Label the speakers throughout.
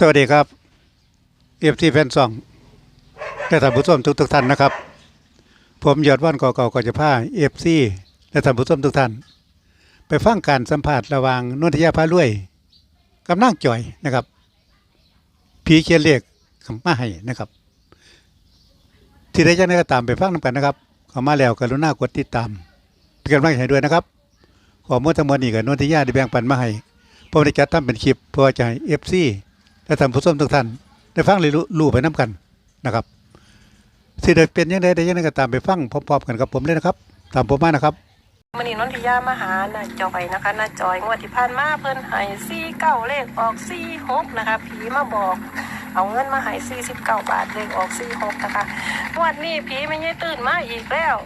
Speaker 1: สวัสดีครับเอฟทีแฟนซองและท่านผู้ชมทุกทุกๆท่านนะครับ ผมยอดว่านก่อเก่าก็จะพาเอฟซีและท่านผู้ชมทุกท่าน ไปฟังการสัมภาษณ์ระหว่างนนทยาพาลุยกับนางจ่อยนะครับ ผีเขียนเลขคำมาให้นะครับ ที่ได้ยังไงก็ตามไปฟังนำกันนะครับเข้ามาแล้วกรุณากดติดตามเป็นกำลังใจให้ด้วยนะครับ ขอมดทั้งหมดนี้กับนนทยาได้แบ่งปันมาให้ผมได้จัดทำเป็นคลิปเพื่อจะให้เอฟซี และท่านผู้ชมทุกท่านได้ฟังเรียนรู้รู้ไปน้กันนะครับสิได้เป็นยังไงได้ยังไงก็ตามไปฟังพร้อมๆกันกับผมเลยนะครับ ตามผมมานะครับ
Speaker 2: มันนี่นนทิยามาหาน้าจอยนะคะน้าจอยงวดที่ผ่านมาเพิ่นให้ซี่เก้าเลขออกซี่หกนะคะผีมาบอก เอาเงินมาให้สี่สิบเก้าบาทเลขออกซี่หกนะคะงวดนี้ผีไม่ยัยตื่นมาอีกแล้ว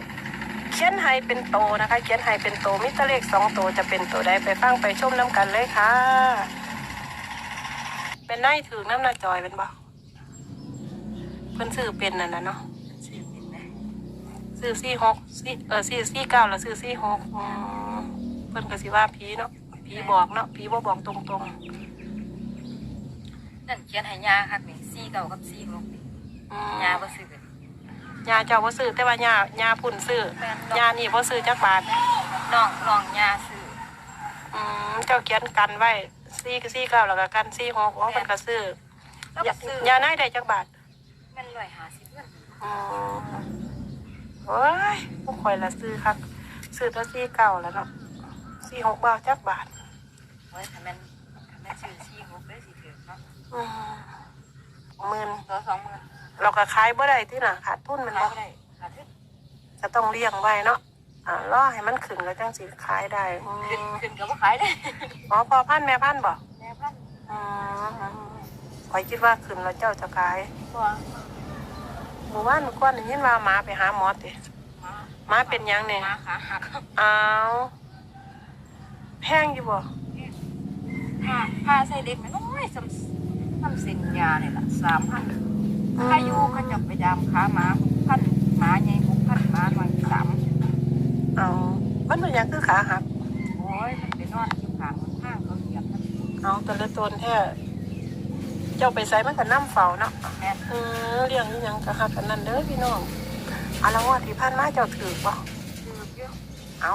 Speaker 2: เขียนให้เป็นโตนะคะ เขียนให้เป็นโตมิตรเลขสองโตจะเป็นโตได้ไปฟังไปชมน้ำกันเลยค่ะ เป็นนายถือน้ำน้าจอยเป็นบ่เพิ่นซื้อเป็นนั่นนะเนาะซื้อสี่หกสี่เออสี่สี่เก้าแล้วซื้อสี่หกอืมเพิ่นก็สิว่าผีเนาะผีบอกเนาะผีบ่บอกตรง
Speaker 3: นั่นเขียนให้ยาคักนี่สี่เก้ากับสี่หกนี่
Speaker 2: ๆอืม
Speaker 3: ยาบ่ซื้อกัน
Speaker 2: ยาเจ้าบ่ซื้อแต่ว่ายายาพุ่นซื้อ
Speaker 3: แม่น
Speaker 2: ยานี่บ่ซื้อจักบาท
Speaker 3: น้องน้องยาซื้อ
Speaker 2: อืมเจ้าเขียนกันไว้ สี่กับสี่เก้าแล้วก็กันสี่หกของเพิ่นก็ซื้อ
Speaker 3: แล้ว
Speaker 2: ยา
Speaker 3: ก็ซื้อยา
Speaker 2: ไหนได้จักบาท
Speaker 3: แม่นร้อยห้าสิบเงิน
Speaker 2: อืมโอ้ยพวกข่อยละซื้อคักซื้อแต่สี่เก้าแล้วเนาะสี่หกบาทจักบาท
Speaker 3: โอ้ยถ้าแม่นถ้าแม่นซื้อสี่หกได้สิถือเนาะ
Speaker 2: อืมหมื่น
Speaker 3: ตัวสองหมื่น
Speaker 2: เราก็ขายบ่ได้ที่น่ะขาดทุนมัน
Speaker 3: ขาย
Speaker 2: บ่
Speaker 3: บ่ได้ขาดทุน
Speaker 2: จะต้องเลี้ยงไว้เนาะ อ่ารอให้มันขึ้นแล้วจังสิขายได้อื
Speaker 3: ขึ้น
Speaker 2: ม
Speaker 3: ขึ้นก็บ่ขายได้
Speaker 2: อ๋อพอพันธุ์แม่พันธุ์บ่
Speaker 3: แม่พัน
Speaker 2: อืมข่อยคิดว่าขึ้นแล้วเจ้าจะขาย
Speaker 3: ตัว
Speaker 2: หมู่บ้านเมื่อก่อนได้ยินว่าหมาไปหาหมอติ
Speaker 3: หมา
Speaker 2: หมาเป็นหยังเนี่ย
Speaker 3: หมาขาหัก
Speaker 2: อ้าวแพงอยู่บ่
Speaker 3: ผ้าผ้าใส่เด็กน้อยๆซ้ำซ้ำเส้นยาเนี่ยล่ะสามพันถ้าอยู่ก็จะไปยามขาหมาพันหมาใหญ่หกพันหมาน้อยสาม
Speaker 2: เอา มันเป็นหยังคือขาหัก
Speaker 3: โอ้ยมันไปนอนอยู่ข้างข้างเขาเหยียบมัน
Speaker 2: เอาแต่ละตนแท้เจ้าไปใส่มันก็น้ำเฝ้าเนาะ
Speaker 3: แม่น
Speaker 2: เออเลี้ยงอีหยังก็หักกันนั่นเด้อพี่น้องอะแล้วว่าที่ผ่านมาเจ้าถือบ่
Speaker 3: ซื้อเยอะ
Speaker 2: เอา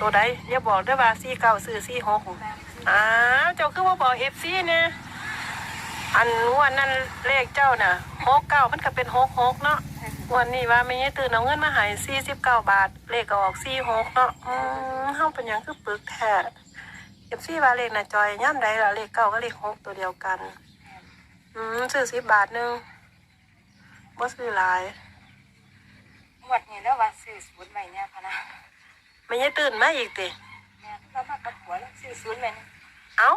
Speaker 2: ตัวใดอย่าบอกเด้อว่าสี่เก้าซื้อสี่หก
Speaker 3: แม่นซื้อ
Speaker 2: อ้าวเจ้าคือว่าบอกเอฟซีเนี่ยอันงวันนั้นเลขเจ้าน่ะหกเก้ามันก็เป็นหกหกเนาะง วันนี้ว่าไม่ยี่ตื่นเอาเงินมาใหายสี่สิบเก้าบาท เลขก็ออกสี่หกเนาะอืมเฮาเป็นหยังคือปึกแท้เอฟซีว่าเลขน่ะจอยย่ำใดล่ะเลขเก้าก็เลขหกตัวเดียวกัน อืมซื้อสิบบาทหนึงบ่ซื้อหลาย
Speaker 3: งวดนี้แล้วว่าซื้อศูนย์ใหม่เนี่ยพะนะ
Speaker 2: ไม่ยี่ตื่นมาอีกติ
Speaker 3: แม่นแล้วมากับหัวแล้วซื้อศูนย์ใหม่นี่
Speaker 2: เอ้า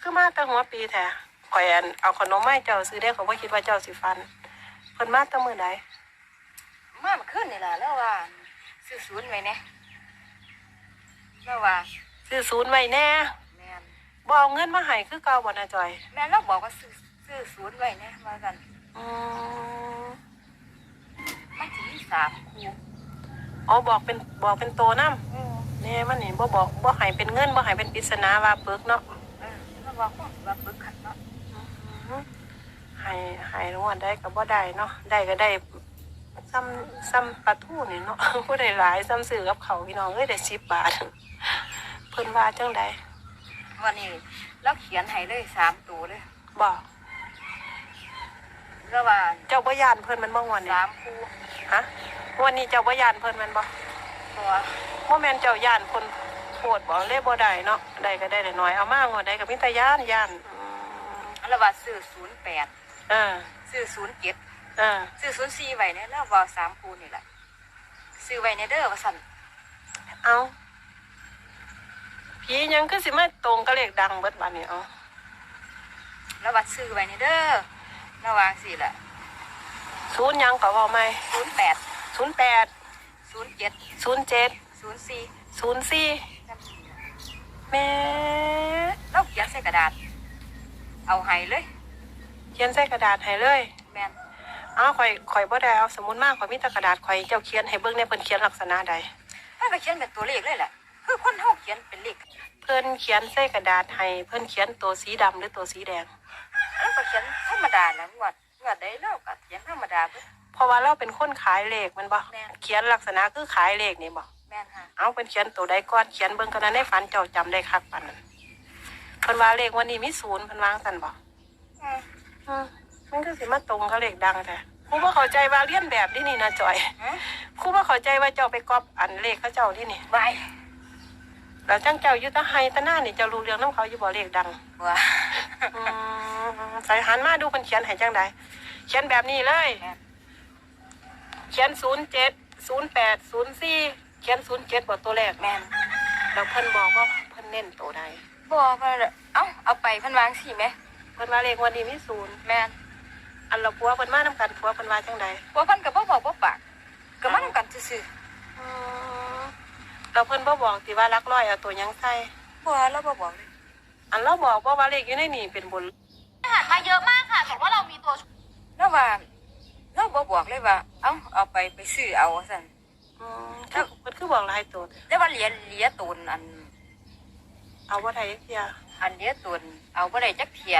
Speaker 2: คือมาแต่หัวปีแท้ข่อยอันเอาขนมมาให้เจ้าซื้อได้เขาบ่คิดว่าเจ้าสิฟัน เพิ่นมาแต่มื้อใด
Speaker 3: มาเมื่อคืนนี่ล่ะแล้วว่าซื้อศูนย์ใหม่เนี่ยแล้วว่า
Speaker 2: ซื้อศูนย์ไว้แน่
Speaker 3: แม่น
Speaker 2: บ่เอาเงินมาให้คือเก่าบ่นะจอย
Speaker 3: แม่นเราบอกว่าซื้อซื้อศูนย์ไว้เนี่ยว่ากัน
Speaker 2: อืม
Speaker 3: มันสิมีสามคู่
Speaker 2: อ๋อบอกเป็นบอกเป็นโตนำ
Speaker 3: เออ
Speaker 2: แน่มันนี่บ่บอกบ่ให้เป็นเงินบ่ให้เป็นปริศนาว่าปึกเนาะ
Speaker 3: เออแล้วว่าคงสิว่าปึกขัดเนาะ
Speaker 2: อืมให้ให้รางวัลได้ก็บ่ได้เนาะได้ก็ได้ซ้ำซ้ำปลาทูนี่เนาะผู้ใดหลายซ้ำซื้อกับเขาวพี่น้องเอ้ยได้10บาท เพิ่นว่าจังได
Speaker 3: วันนี้เราเขียนให้เลยสามตัวเลย
Speaker 2: บอก
Speaker 3: แล้วว่า
Speaker 2: เจ้าบ่ยานเพิ่นแมันบ่งวันนี้
Speaker 3: สามคู่
Speaker 2: ฮะวันนี้เจ้าบ่ยานเพิ่นแมันบ่
Speaker 3: ตัว
Speaker 2: บ่แม่นเจ้าย่านคนโพดบ่เลยบ่ได้เนาะได้ก็ได้น้อยๆเอามางวดใดก็มีแต่ย่านย่านอืม
Speaker 3: แล้วว่าซื้อศูนย์แปด
Speaker 2: เออ
Speaker 3: ซื้อศูนย์เจ็ด
Speaker 2: เออ
Speaker 3: ซื้อศูนย์สี่ไว้เนี่ยแล้วว่าสามคูนี่แหละซื้อไว้ในเด้อว่าสั่น
Speaker 2: เอาผียังคือสิมาตรงกับเลขดังเบิดบัดนี้เอา
Speaker 3: แล้วว่าซื้อไว้ในเด้อแล้ววางสิล่ะ
Speaker 2: ศูนย์หยังก็เว้าใหม่
Speaker 3: ศูนย์แปด
Speaker 2: 08
Speaker 3: ศูนย์เจ็ด
Speaker 2: 07
Speaker 3: ศูนย์สี่
Speaker 2: 04แม่
Speaker 3: เราเขียนใส่กระดาษ เอาให้เลย
Speaker 2: เขียนใส่กระดาษให้เลย
Speaker 3: แม่น
Speaker 2: อ้าวข่อยข่อยบ่ได้เอาสมุดมาข่อยมีแต่กระดาษข่อยเจ้าเขียนให้เบิ่งในเพิ่นเขียนลักษณะใด
Speaker 3: ถ้าก็เขียนเป็นตัวเลขเลยแหละคือคนเฮาเขียนเป็นเลข
Speaker 2: เพิ่นเขียนใส่กระดาษให้เพิ่นเขียนตัวสีดำหรือตัวสีแดง
Speaker 3: แล้วก็เขียนธรรมดาแหล้วงวดงวดได้แล้วก็เขียนธรรมดาเบิด
Speaker 2: เพราะว่าเราเป็นคนขายเลขแมันบ่
Speaker 3: แม่น
Speaker 2: เขียนลักษณะคือขายเลขนี่บ่
Speaker 3: แม่นค่ะ
Speaker 2: เอาเป็นเขียนตัวใดก่อนเขียนเบิ่งกันนะในฝันเจ้าจำได้คักปานนั้นเพิ่นว่าเลขวันนี้มีศูนย์เพิ่นวางซั่นบ่
Speaker 3: อืม
Speaker 2: อืมมันก็สิมาตรงกับเลขดังแท้ครูบ่เข้าใจว่าเรียนแบบนี่นี่นะจอย
Speaker 3: ฮะ
Speaker 2: ครูบ่เข้าใจว่าเจ้าไปก๊อปอันเลขเขาเจ้าที่นี่
Speaker 3: บาย
Speaker 2: แล้วจังเจ้าอยู่แตะไฮตะหน้านี่เจ้ารู้เรื่องน้ำเขาอยู่บ่เลขดัง
Speaker 3: ว่า
Speaker 2: อืมใส่หันมาดูเพิ่นเขียนให้จังใดเขียนแบบนี้เลย
Speaker 3: แม่น
Speaker 2: เขียนศูนย์เจ็ดศูนย์แปดศูนย์สี่เขียนศูนย์เจ็ดบทตัวแรก
Speaker 3: แม่น
Speaker 2: แล้วเพิ่นบอกว่าเพิ่นเน้นตัวใด
Speaker 3: บอกว่าเอ้าเอาไปเพิ่นวางสิแหม
Speaker 2: เพิ่นว่าเลขวันนี้มีศูนย์
Speaker 3: แม่น
Speaker 2: อันเราปัวเพิ่นมานํกันปัวเพิ่นว่าจังใด
Speaker 3: ว่าเพิ่นก็บ่บอกบ่ปากก็มานำกันซื่อ
Speaker 2: อืมเราเพิ่นบ่บอกติว่ารักร้อยเอาตัวหยังใส่
Speaker 3: ๆบ่เราบ่บอกเลย
Speaker 2: อันเราบอกว่าว่าเลขอยู่ในนี่เป็นบน
Speaker 4: อาหารมาเยอะมากค่ะบอกว่าเรามีตัวช่วย
Speaker 3: แล้วว่าเราบ่บอกเลยว่า เอ้าเอาไปไปซื้อเอาซั่น
Speaker 2: อืมคือเพิ่นคือบอกหลายตัว
Speaker 3: แต่ว่าเหรียญเหรียญตูนอัน
Speaker 2: เอาบ่ได้เที่ย
Speaker 3: อันเหรียญตูนเอาบ่ได้จักเที่ย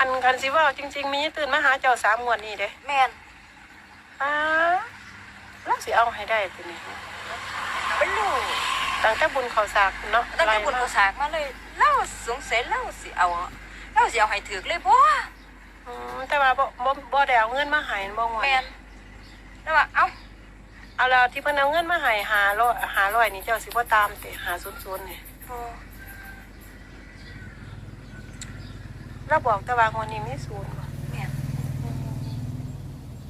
Speaker 2: อันคันสิเว่าจริง ๆ มีตื่นมาหาเจ้าสามงวดนี่เด้
Speaker 3: แม่น
Speaker 2: อ้าเราสิเอาให้ได้ตัวนี้
Speaker 3: เป็นลูก
Speaker 2: ตั้งแต่บุญเขาสากเนาะ
Speaker 3: ตั้งแต่บุญ
Speaker 2: ไล่
Speaker 3: ภา
Speaker 2: มา
Speaker 3: ษากมาเลยเล่าสงสัยเล่าสิเอาเล่าสิเอาให้ถือเลยบ่
Speaker 2: อืมแต่ว่าบ่บ่บ่ได้เอาเงินมาให้บ่งวด
Speaker 3: แม่นแล้วว่าเอ้า
Speaker 2: เอาแล้วที่เพิ่นเอาเงินมาให้หาร้อยหาร้อยนี่เจ้าสิบ่ตามติหาศูนย์ศูนย์นี่ เราบอกแต่ว่างวดนี้มีศูนย์บ่
Speaker 3: แม่น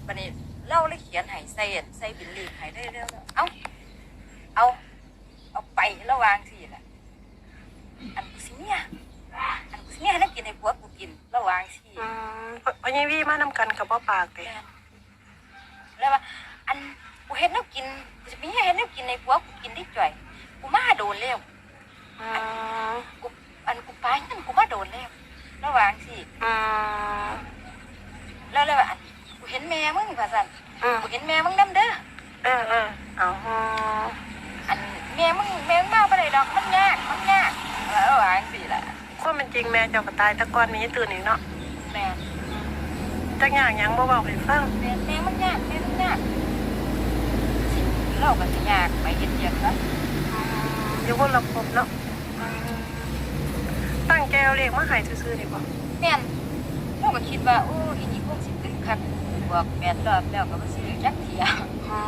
Speaker 3: บัดนี้เล่าเลยเขียนให้ใส่อันใส่บิลลีให้ได้แล้วเอ้าเอา เอาไประวางสิล่ะ อันกูสิเนี่ยอันกูสิเนี่ยให้นักกินให้ผัวกูกิน ระวางสิ
Speaker 2: อืมเพราะเพราะยังวีมานำกันกับบ่ปากติ
Speaker 3: แม่นแล้วว่าอันกูเฮ็ดแน้ำกินกูจะมีให้เฮ็ดแน้ำกินในผัวกูกินได้จ่อยกูมาโดนแล้ว
Speaker 2: อืม
Speaker 3: กูอันกูไปนั่นกูมาโดนแล้ว ระหว่างสิ
Speaker 2: อืม
Speaker 3: แล้วเลยว่าอันกูเห็นแม่มึงว่าสั่น
Speaker 2: อืม
Speaker 3: กูเห็นแม่มึงนำเด้อ
Speaker 2: เออเออเอาอืม
Speaker 3: อันแม่มึงแม่มึงมาบ่ได้ดอกมันยากมันยากแล้วระหว่างสิล่ะ
Speaker 2: ความเป็นจริงแม่เจ้าก็ตายแต่ก่อนมีตื่นอีกเนาะ
Speaker 3: แม่
Speaker 2: จักอย่างหยังบ่เว้าให้ฟัง
Speaker 3: แม่แม่มันยากแม่มันยากสิเราก็สิยากไปเฮ็ดเวียกซะ
Speaker 2: อยู่คนละภพเนาะอืม ตั้งใจเอาเลขมาให้ซื่อๆนี่บ่
Speaker 3: แม่นเราก็คิดว่าโอ้อีนี่คงสิตึกคักบอกแม่นรอบแล้วก็บ่สิได้จักเที่ย
Speaker 2: อื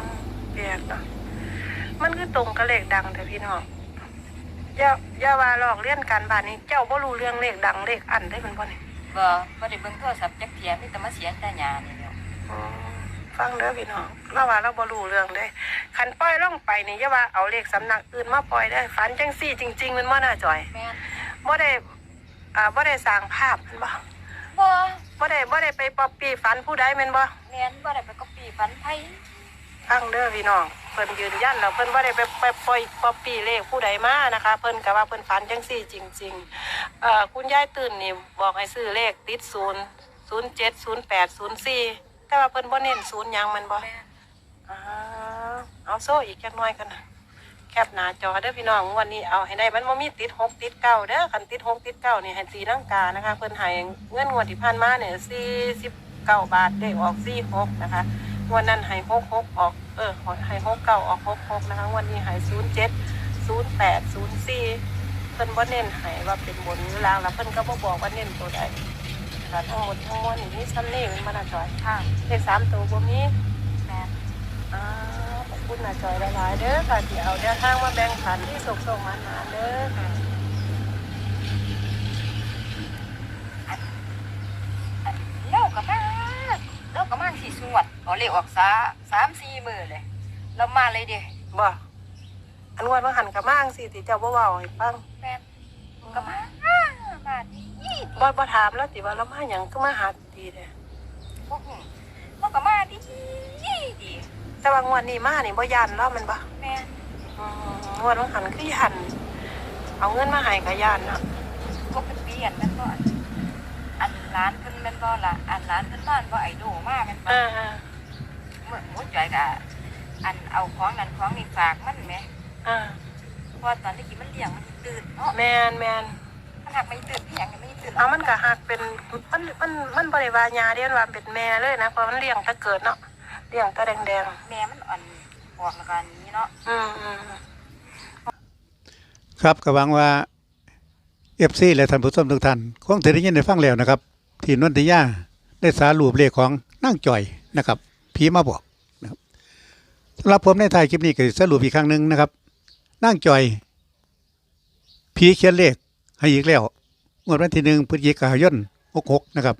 Speaker 2: มแปลกเนาะมันคือตรงกับเลขดังแต่พี่น้องอย่าอย่าว่าหลอกเลียนการบ้านนี้เจ้าบ่รู้เรื่องเลขดังเลขอันได้เป็นบ่นี่
Speaker 3: บ่บ่ได้เบิ่งโทรศัพท์จักเที่ยมีแต่มาเสียแต่หญ้านี่แหล้ว
Speaker 2: อืมฟังเด้อพี่น้องเราว่าเราบ่รู้เรื่องเด้คันปล่อยลงไปนี่อย่าว่าเอาเลขสำนักอื่นมาปล่อยได้ฝันจังซี่จริงๆมันบ่น่าจ่อย
Speaker 3: แม่น
Speaker 2: บ่ได้อ่าบ่ได้สร้างภาพแม่นบ่
Speaker 3: บ่
Speaker 2: บ่ได้บ่ได้ไปป๊อปปี้ฝันผู้ใดแม่นบ่
Speaker 3: แม่นบ่ได้ไปก๊อปปี้ฝันไผ
Speaker 2: ฟังเด้อพี่น้องเพิ่นยืนยันแล้วเพิ่นบ่ได้ไปไปปล่อยป๊อปปี้เลขผู้ใดมานะคะ เพิ่นก็ว่าเพิ่นฝันจังซี่จริง ๆ เอ่อคุณยายตื่นนี่บอกให้ซื้อเลขติด0 07 08 04แต่ว่าเพิ่นบ่เน้นศูนย์หยังแมันบ่
Speaker 3: แม่น
Speaker 2: อ่าเอาโซ่อีกจักหน่อยกันนะ แคปหน้าจอเด้อพี่น้องวันนี้เอาให้ได้มันบ่มีติดหกติดเก้าเด้อคันติดหกติดเก้านี่ให้ตีนังกานะคะ เพิ่นให้เงินงวดที่ผ่านมาเนี่ยสี่สิบเก้าบาทได้ออกสี่หกนะคะงวันนั้นให้หกหกออกเออให้หกเก้าออกหกหกนะคะงวันนี้ให้ศูนย์เจ็ดศูนย์แปดศูนย์สี่เพิ่นบ่เน้นให้ว่าเป็นบนหรือล่างแล้วเพิ่นก็บ่บอกว่าเน้นตัวใดค่ะทั้งหมดทั้งมวลนี่มีซ้ำนี่มันมาหน้าจอย
Speaker 3: ค่ะ
Speaker 2: เลขสามตัวบ่มี
Speaker 3: แม่น
Speaker 2: อ่า คุณนาจอยหลายๆเด้อค่ะที่เอาเดินทางมาแบ่งปันที่ส่งส่งๆมาหาเด้อค่ะ
Speaker 3: เราก็มาเราก็มาสิสวดเอาเลขออกซะ3-4มื้อเลยเรามาเลยเด้
Speaker 2: บ่อันวันว่าหันกับมางสิที่เจ้าบ่เว้าให้ฟัง
Speaker 3: แม่นก็มามาดี
Speaker 2: บ่บ่ถามแล้วติว่าเรามาหยังก็มาหาดีเด้อ
Speaker 3: บ่ฮู้เราก็มาดีดี
Speaker 2: แต่ว่างวดนี้มานี่บ่ย่านเรามันบ่
Speaker 3: แม่น
Speaker 2: อืมงวดว่าหันคือย่านเอาเงินมาให้ก็ย่านเนาะ
Speaker 3: ปกติอันแม่นบ่อันอันร้านเพิ่นแม่นบ่ล่ะอันร้านเพิ่นบ้านบ่ไอ้โดมาแม่นบ่
Speaker 2: อ่า
Speaker 3: เมื่อหมูจ่อยก็อันเอาของนั้นของนี่ฝากมันไหม
Speaker 2: อ่า
Speaker 3: เพราะว่าตอนที่กินมันเลี้ยงมันตื่นเนาะ
Speaker 2: แมนแมน
Speaker 3: มันหักไม่ตื่นพี่ยังไม่ตื่น
Speaker 2: เอามันก็หักเป็นมันมันมันบริวารยาเรียนว่าเป็นแม่เลยนะเพราะมันเลี้ยงแตะเกิดเนาะ เลี้ยงแตะแดง
Speaker 3: แม่มันอ่อนออกแล้วกันนี้เนาะ
Speaker 2: ๆอืมอืม
Speaker 1: ครับก็หวังว่าเอฟซีและท่านผู้ชมทุกท่านคงจะได้ยินได้ฟังแล้วนะครับ ที่นนทิยาได้สารูปเลขของนั่งจ่อยนะครับผีมาบอกนะครับสำหรับผมในท้ายคลิปนี้ก็สิสรุปอีกครั้งหนึ่งนะครับนั่งจ่อยผีเขียนเลขให้อีกแล้วงวดวันที่หนึ่งพฤศจิกายนหกหกนะครับ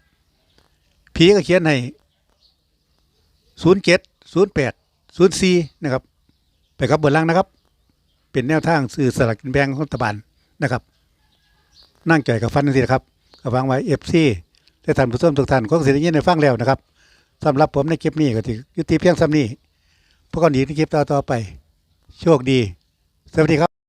Speaker 1: ผีก็เขียนให้ ศูนย์เจ็ดศูนย์แปดศูนย์สี่นะครับ ไปครับเบนล่างนะครับ เป็นแนวทางสื่อสลากกินแบ่งของรัฐบาลนะครับ นั่งจ่อยกับฟันนี่นะครับกับฟังไว้เอฟซีและท่านผู้ชมทุกท่านคงเสียยินในฟังแล้วนะครับสำหรับผมในคลิปนี้ก็ถือยุติเพียงซ้ำนี้พวกกันอีกในคลิปต่อๆไป โชคดี สวัสดีครับ